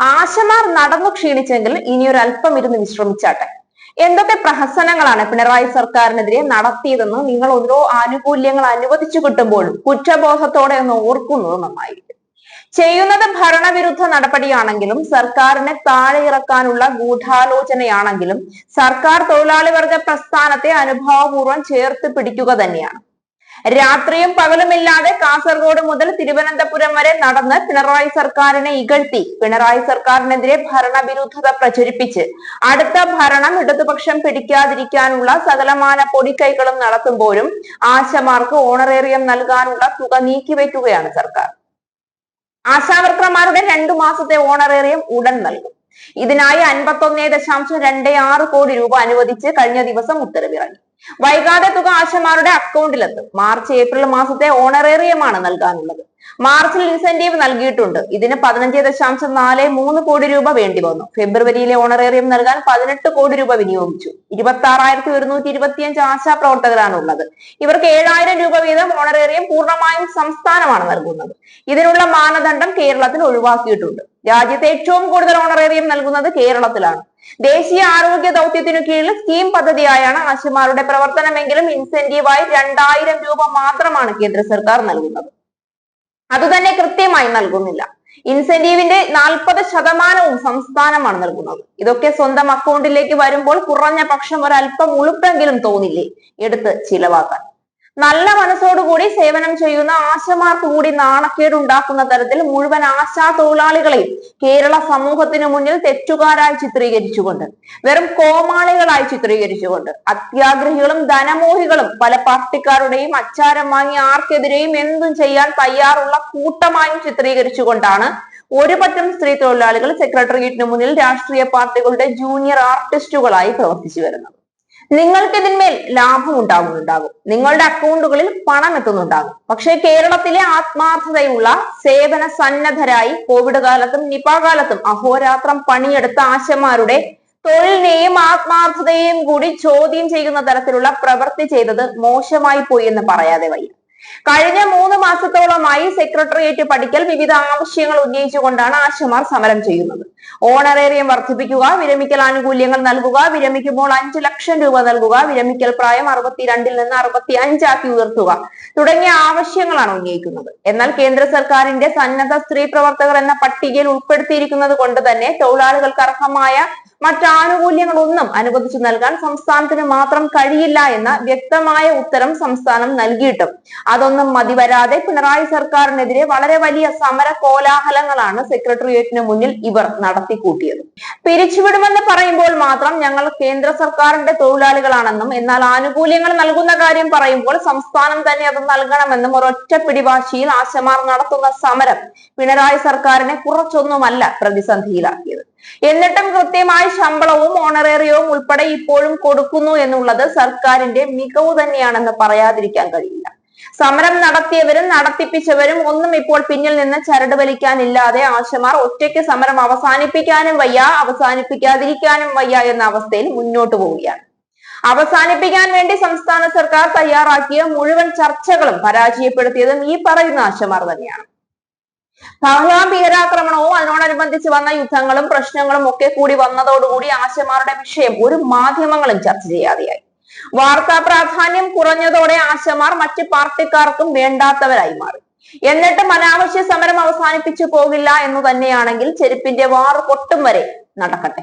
ആശമാർ നടന്നു ക്ഷീണിച്ചെങ്കിൽ ഇനിയൊരല്പം ഇരുന്ന് വിശ്രമിച്ചാട്ടെ. എന്തൊക്കെ പ്രഹസനങ്ങളാണ് പിണറായി സർക്കാരിനെതിരെ നടത്തിയതെന്ന് നിങ്ങൾ ഓരോ ആനുകൂല്യങ്ങൾ അനുവദിച്ചു കിട്ടുമ്പോഴും കുറ്റബോധത്തോടെ ഒന്ന് ഓർക്കുന്നത് നന്നായിരിക്കും ചെയ്യുന്നത് ഭരണവിരുദ്ധ നടപടിയാണെങ്കിലും സർക്കാരിനെ താഴെ ഇറക്കാനുള്ള ഗൂഢാലോചനയാണെങ്കിലും സർക്കാർ തൊഴിലാളി വർഗ പ്രസ്ഥാനത്തെ അനുഭാവപൂർവം ചേർത്ത് പിടിക്കുക തന്നെയാണ്. രാത്രിയും പകലുമില്ലാതെ കാസർഗോഡ് മുതൽ തിരുവനന്തപുരം വരെ നടന്ന് പിണറായി സർക്കാരിനെ ഇകഴ്ത്തി. പിണറായി സർക്കാരിനെതിരെ ഭരണവിരുദ്ധത പ്രചരിപ്പിച്ച്. അടുത്ത ഭരണം ഇടതുപക്ഷം പിടിക്കാതിരിക്കാനുള്ള സകലമാന പൊടിക്കൈകളും നടത്തുമ്പോഴും ആശമാർക്ക് ഓണറേറിയം നൽകാനുള്ള തുക നീക്കിവെക്കുകയാണ് സർക്കാർ. ആശാവർക്കർമാരുടെ രണ്ടു മാസത്തെ ഓണറേറിയം ഉടൻ നൽകും. ഇതിനായി അൻപത്തി ഒന്നേ ദശാംശം രണ്ട് ആറ് കോടി രൂപ അനുവദിച്ച് കഴിഞ്ഞ ദിവസം ഉത്തരവിറങ്ങി. വൈകാതെ തുക ആശമാരുടെ അക്കൗണ്ടിലെത്തും. മാർച്ച് ഏപ്രിൽ മാസത്തെ ഓണറേറിയമാണ് നൽകാനുള്ളത്. മാർച്ചിൽ ഇൻസെന്റീവ് നൽകിയിട്ടുണ്ട്. ഇതിന് പതിനഞ്ച് ദശാംശം നാല് മൂന്ന് കോടി രൂപ വേണ്ടി വന്നു. ഫെബ്രുവരിയിലെ ഓണറേറിയം നൽകാൻ പതിനെട്ട് കോടി രൂപ വിനിയോഗിച്ചു. ഇരുപത്തി ആറായിരത്തി ഒരുന്നൂറ്റി ഇരുപത്തിയഞ്ച് ആശാ പ്രവർത്തകരാണ് ഉള്ളത് ഇവർക്ക് ഏഴായിരം രൂപ വീതം ഓണറേറിയം പൂർണമായും സംസ്ഥാനമാണ് നൽകുന്നത്. ഇതിനുള്ള മാനദണ്ഡം കേരളത്തിൽ ഒഴിവാക്കിയിട്ടുണ്ട്. രാജ്യത്തെ ഏറ്റവും കൂടുതൽ ഓണറേറിയം നൽകുന്നത് കേരളത്തിലാണ്. ദേശീയ ആരോഗ്യ ദൗത്യത്തിനു കീഴിൽ സ്കീം പദ്ധതിയായാണ് ആശുമാരുടെ പ്രവർത്തനമെങ്കിലും ഇൻസെന്റീവായി രണ്ടായിരം രൂപ മാത്രമാണ് കേന്ദ്ര സർക്കാർ നൽകുന്നത്. അതുതന്നെ കൃത്യമായി നൽകുന്നില്ല. ഇൻസെന്റീവിന്റെ നാൽപ്പത് ശതമാനവും സംസ്ഥാനമാണ് നൽകുന്നത്. ഇതൊക്കെ സ്വന്തം അക്കൗണ്ടിലേക്ക് വരുമ്പോൾ കുറഞ്ഞ പക്ഷം ഒരല്പം ഉളുപ്പെങ്കിലും തോന്നില്ലേ? എടുത്ത് ചിലവാക്കാൻ. നല്ല മനസ്സോടുകൂടി സേവനം ചെയ്യുന്ന ആശമാർക്ക് കൂടി നാണക്കേട് ഉണ്ടാക്കുന്ന തരത്തിൽ മുഴുവൻ ആശാ തൊഴിലാളികളെയും കേരള സമൂഹത്തിന് മുന്നിൽ തെറ്റുകാരായി ചിത്രീകരിച്ചുകൊണ്ട് വെറും കോമാളികളായി ചിത്രീകരിച്ചുകൊണ്ട് അത്യാഗ്രഹികളും ധനമോഹികളും പല പാർട്ടിക്കാരുടെയും അച്ചാരം വാങ്ങി ആർക്കെതിരെയും എന്തും ചെയ്യാൻ തയ്യാറുള്ള കൂട്ടമായും ചിത്രീകരിച്ചുകൊണ്ടാണ് ഒരു പറ്റം സ്ത്രീ തൊഴിലാളികൾ സെക്രട്ടേറിയറ്റിന് മുന്നിൽ രാഷ്ട്രീയ പാർട്ടികളുടെ ജൂനിയർ ആർട്ടിസ്റ്റുകളായി പ്രവർത്തിച്ചു വരുന്നത്. നിങ്ങൾക്ക് ഇതിന്മേൽ ലാഭം ഉണ്ടാകുന്നുണ്ടാകും നിങ്ങളുടെ അക്കൗണ്ടുകളിൽ പണം എത്തുന്നുണ്ടാകും. പക്ഷേ കേരളത്തിലെ ആത്മാർത്ഥതയുള്ള സേവന സന്നദ്ധരായി കോവിഡ് കാലത്തും നിപ കാലത്തും അഹോരാത്രം പണിയെടുത്ത ആശമാരുടെ തൊഴിലിനെയും ആത്മാർത്ഥതയെയും കൂടി ചോദ്യം ചെയ്യുന്ന തരത്തിലുള്ള പ്രവൃത്തി ചെയ്തത് മോശമായി പോയി എന്ന് പറയാതെ വയ്യ. കഴിഞ്ഞ മൂന്ന് മാസത്തോളമായി സെക്രട്ടേറിയറ്റ് പഠിക്കൽ വിവിധ ആവശ്യങ്ങൾ ഉന്നയിച്ചുകൊണ്ടാണ് ആശമാർ സമരം ചെയ്യുന്നത്. ഓണറേറിയം വർദ്ധിപ്പിക്കുക വിരമിക്കൽ ആനുകൂല്യങ്ങൾ നൽകുക വിരമിക്കുമ്പോൾ അഞ്ച് ലക്ഷം രൂപ നൽകുക വിരമിക്കൽ പ്രായം അറുപത്തിരണ്ടിൽ നിന്ന് അറുപത്തി അഞ്ചാക്കി ഉയർത്തുക തുടങ്ങിയ ആവശ്യങ്ങളാണ് ഉന്നയിക്കുന്നത്. എന്നാൽ കേന്ദ്ര സർക്കാരിന്റെ സന്നദ്ധ സ്ത്രീ പ്രവർത്തകർ എന്ന പട്ടികയിൽ ഉൾപ്പെടുത്തിയിരിക്കുന്നത് കൊണ്ട് തന്നെ തൊഴിലാളികൾക്ക് അർഹമായ മറ്റാനുകൂല്യങ്ങളൊന്നും അനുവദിച്ചു നൽകാൻ സംസ്ഥാനത്തിന് മാത്രം കഴിയില്ല എന്ന വ്യക്തമായ ഉത്തരം സംസ്ഥാനം നൽകിയിട്ടും. അതൊന്നും മതിവരാതെ പിണറായി സർക്കാരിനെതിരെ വളരെ വലിയ സമര കോലാഹലങ്ങളാണ് സെക്രട്ടേറിയറ്റിന് മുന്നിൽ ഇവർ നടത്തിക്കൂട്ടിയത്. പിരിച്ചുവിടുമെന്ന് പറയുമ്പോൾ മാത്രം ഞങ്ങൾ കേന്ദ്ര സർക്കാരിന്റെ തൊഴിലാളികളാണെന്നും എന്നാൽ ആനുകൂല്യങ്ങൾ നൽകുന്ന കാര്യം പറയുമ്പോൾ സംസ്ഥാനം തന്നെ അത് നൽകണമെന്നും ഒരൊറ്റ പിടിവാശിയിൽ ആശമാർ നടത്തുന്ന സമരം പിണറായി സർക്കാരിനെ കുറച്ചൊന്നുമല്ല പ്രതിസന്ധിയിലാക്കിയത്. എന്നിട്ടും കൃത്യമായി ശമ്പളവും ഓണറേറിയവും ഉൾപ്പെടെ ഇപ്പോഴും കൊടുക്കുന്നു എന്നുള്ളത് സർക്കാരിന്റെ മികവ് തന്നെയാണെന്ന് പറയാതിരിക്കാൻ കഴിയില്ല. സമരം നടത്തിയവരും നടത്തിപ്പിച്ചവരും ഒന്നും ഇപ്പോൾ പിന്നിൽ നിന്ന് ചരട് വലിക്കാനില്ലാതെ ആശമാർ ഒറ്റയ്ക്ക് സമരം അവസാനിപ്പിക്കാനും വയ്യ അവസാനിപ്പിക്കാതിരിക്കാനും വയ്യ എന്ന അവസ്ഥയിൽ മുന്നോട്ട് പോവുകയാണ്. അവസാനിപ്പിക്കാൻ വേണ്ടി സംസ്ഥാന സർക്കാർ തയ്യാറാക്കിയ മുഴുവൻ ചർച്ചകളും പരാജയപ്പെടുത്തിയതും ഈ പറയുന്ന ആശമാർ തന്നെയാണ്. പഹ്ലാം ഭീകരാക്രമണവും അതിനോടനുബന്ധിച്ച് വന്ന യുദ്ധങ്ങളും പ്രശ്നങ്ങളും ഒക്കെ കൂടി വന്നതോടുകൂടി ആശമാരുടെ വിഷയം ഒരു മാധ്യമങ്ങളും ചർച്ച ചെയ്യാതെയായി. വാർത്താ പ്രാധാന്യം കുറഞ്ഞതോടെ ആശമാർ മറ്റ് പാർട്ടിക്കാർക്കും വേണ്ടാത്തവരായി മാറി. എന്നിട്ടും അനാവശ്യ സമരം അവസാനിപ്പിച്ചു പോകില്ല എന്ന് തന്നെയാണെങ്കിൽ ചെരുപ്പിന്റെ വാറ് പൊട്ടും വരെ നടക്കട്ടെ.